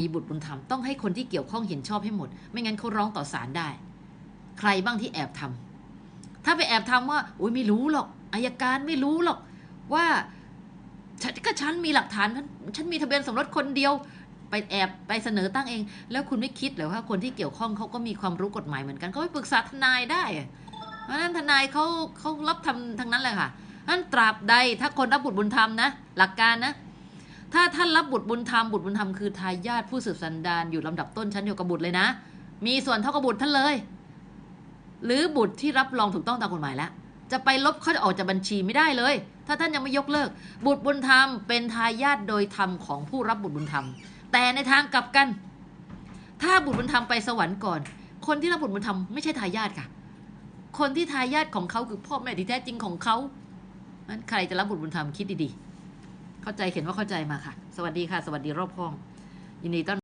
มีบุตรบุญธรรมต้องให้คนที่เกี่ยวข้องเห็นชอบให้หมด ไม่งั้นเขาร้องต่อศาลได้ ใครบ้างที่แอบทำถ้าไปแอบทำว่าโอ้ยไม่รู้หรอกอายการไม่รู้หรอกว่าฉันก็ฉันมีหลักฐานฉันฉันมีทะเบียนสมรสคนเดียว ไปแอบไปเสนอตั้งเอง แล้วคุณไม่คิดเหรอว่าคนที่เกี่ยวข้องเขาก็มีความรู้กฎหมายเหมือนกันเขาไปปรึกษาทนายได้อะเพราะนั้นทนายเขาเขารับทำทั้งนั้นเลยค่ะนั้นตราบใดถ้าคนรับบุตรบุญธรรมนะ หลักการนะ ถ้าท่านรับบุตรบุญธรรมบุตรบุญธรรมคือทายาทผู้สืบสันดานอยู่ลำดับต้นชั้นเดียวกับบุตรเลยนะ มีส่วนเท่ากับบุตรท่านเลย หรือบุตรที่รับรองถูกต้องตามกฎหมายแล้ว จะไปลบเขาจะออกจากบัญชีไม่ได้เลย ถ้าท่านยังไม่ยกเลิก บุตรบุญธรรมเป็นทายาทโดยธรรมของผู้รับบุตรบุญธรรม แต่ในทางกลับกัน ถ้าบุตรบุญธรรมไปสวรรค์ก่อน คนที่รับบุตรบุญธรรมไม่ใช่ทายาทค่ะ คนที่ทายาทของเขาคือพ่อแม่ที่แท้จริงของเขานั้นใครจะรับบุตรบุญธรรมคิดดีๆ เข้าใจเขียนว่าเข้าใจมาค่ะ สวัสดีค่ะ สวัสดีรอบห้องยินดีต้อน